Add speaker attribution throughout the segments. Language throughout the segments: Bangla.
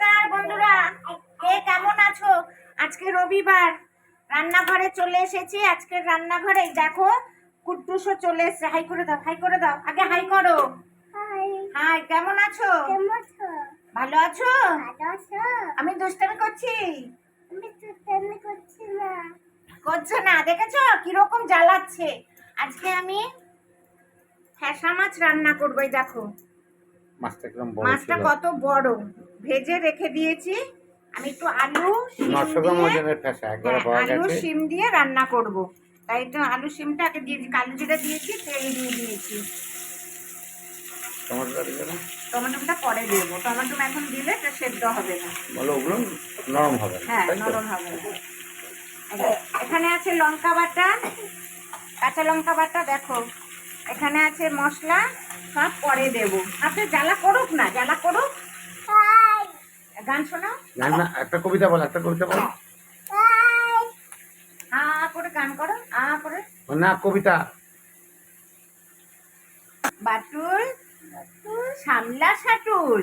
Speaker 1: নমস্কার বন্ধুরা। কে কেমন আছো? আজকে রবিবার। রান্নাঘরে চলে এসেছি। আজকে রান্নাঘরে দেখো কুট্টুসও চলে এসেছে। হাই করে দাও হাই করে দাও। আগে হাই করো।
Speaker 2: হাই।
Speaker 1: কেমন আছো? ভালো আছো? আমি দুষ্টামি করছি?
Speaker 2: করছি না।
Speaker 1: দেখেছ? কীরকম জ্বালাচ্ছে? আজকে আমি ফ্যাসা মাছ রান্না করব দেখো।
Speaker 3: মাছটা কিরম বড়
Speaker 1: মাছটা কত বড়? ভেজে রেখে দিয়েছি। আমি একটু আলু শিম
Speaker 3: নশো গ্রাম
Speaker 1: দিয়ে-
Speaker 3: ওজনের ফ্যাসা একবারে
Speaker 1: হ্যাঁ, আলু শিম দিয়ে রান্না করব। তাই তো আলু শিমটা আগে দিয়ে কালো জিরা দিয়েছি তেল দিয়ে দিয়েছি।
Speaker 3: টমেটোটা দিবে? না
Speaker 1: টমেটোটা পরে দেবো। টমেটো এখন দিলে এটা সেদ্ধ হবে না।
Speaker 3: বলো ওগুলো নরম হবে
Speaker 1: হ্যাঁ নরম হবে এখানে আছে লঙ্কা বাটা কাঁচা লঙ্কা বাটা দেখো। এখানে আছে মশলা সব পরে দেবো। আপনি জ্বালা করুক না জ্বালা করুক। গান শোনাও।
Speaker 3: না না একটা কবিতা বল একটা কবিতা বল।
Speaker 2: হাই।
Speaker 1: আ করে গান করো আ করে।
Speaker 3: না কবিতা।
Speaker 1: বাটুল সামলা সাটুল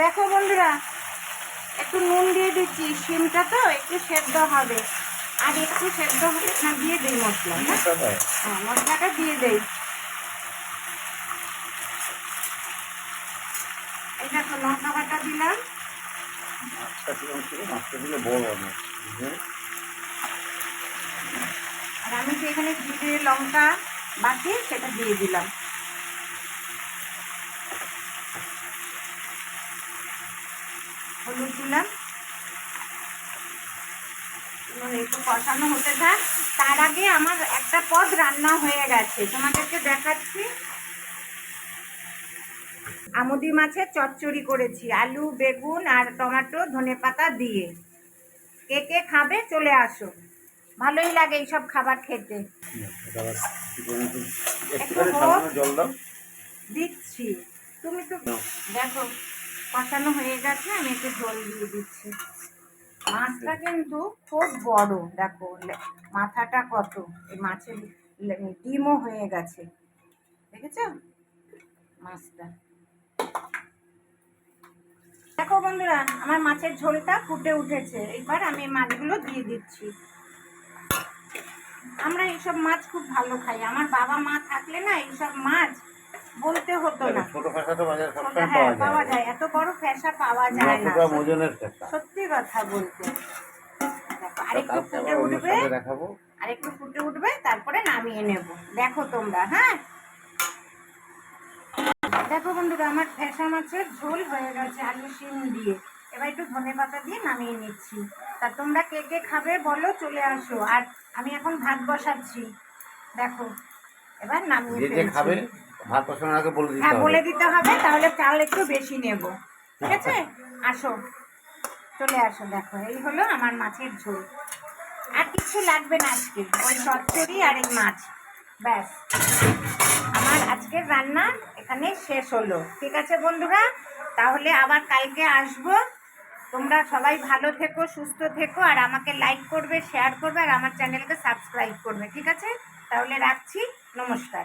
Speaker 1: দেখো বন্ধুরা একটু নুন দিয়ে দিচ্ছি সিমটা তো একটু সেদ্ধ হবে। আর একটু সেদ্ধ হলে না দিয়ে দিই মশলা হ্যাঁ? হ্যাঁ মশলাটা দিয়ে দেই। এই দেখো লঙ্কা বাটা দিলাম।
Speaker 3: বুঝলে?
Speaker 1: আর আমি যে এখানে জিরে লঙ্কা বাটি সেটা দিয়ে দিলাম। হলুদ দিলাম। এবার একটু কষানো হতে থাক। তার আগে আমার একটা পদ রান্না হয়ে গেছে। তোমাদেরকে দেখাচ্ছি। আমুদি মাছের চচ্চড়ি করেছি। আলু বেগুন আর টমেটো ধনেপাতা দিয়ে। কে কে খাবে চলে আসো। ভালোই লাগে এইসব খাবার খেতে। দিচ্ছি। তুমি তো দেখো কষানো হয়ে গেছে আমি একটু জল দিয়ে দিচ্ছি। মাছটা কিন্তু খুব বড়, দেখো মাথাটা কত, এই মাছের ডিমও হয়ে গেছে, দেখেছ? মাছটা। দেখো বন্ধুরা, আমার মাছের ঝোলটা ফুটে উঠেছে, এবার আমি মাছগুলো দিয়ে দিচ্ছি। আমরা এইসব মাছ খুব ভালো খাই, আমার বাবা মা থাকলে না এইসব মাছ বলতে হতো না।
Speaker 3: ছোট ফ্যাসা তো বাজারে সবসময়
Speaker 1: হ্যাঁ
Speaker 3: পাওয়া যায়
Speaker 1: এত বড় ফ্যাসা পাওয়া যায় না।
Speaker 3: গ্রাম ওজনের ফ্যাসা
Speaker 1: সত্যি কথা বলতে। আরেকটু ফুটে উঠবে।
Speaker 3: দেখাবো।
Speaker 1: আরেকটু ফুটে উঠবে তারপরে নামিয়ে নেব। দেখো তোমরা হ্যাঁ? দেখো বন্ধুরা আমার ফ্যাসা মাছের ঝোল হয়ে গেছে আলু শিম দিয়ে। এবার একটু ধনে পাতা দিয়ে নামিয়ে নিচ্ছি। তা তোমরা কে কে খাবে বলো চলে আসো। আর আমি এখন ভাত বসাচ্ছি। দেখো এবার নামিয়ে।
Speaker 3: খাবে ভাত বসানোর আগে বলে দিতে
Speaker 1: হ্যাঁ
Speaker 3: হবে।
Speaker 1: বলে দিতে হবে তাহলে চাল একটু বেশি নেব। ঠিক আছে? আসো। চলে আসো দেখো এই হলো আমার মাছের ঝোল। আর কিছু লাগবে না আজকে ওই চচ্চড়ি আর এই মাছ। ব্যাস। আমার আজকের রান্না এখানে শেষ হলো। ঠিক আছে বন্ধুরা? তাহলে আবার কালকে আসব। তোমরা সবাই ভালো থেকো সুস্থ থেকো আর আমাকে লাইক করবে শেয়ার করবে আর আমার চ্যানেলকে সাবস্ক্রাইব করবে। ঠিক আছে? তাহলে রাখছি। নমস্কার।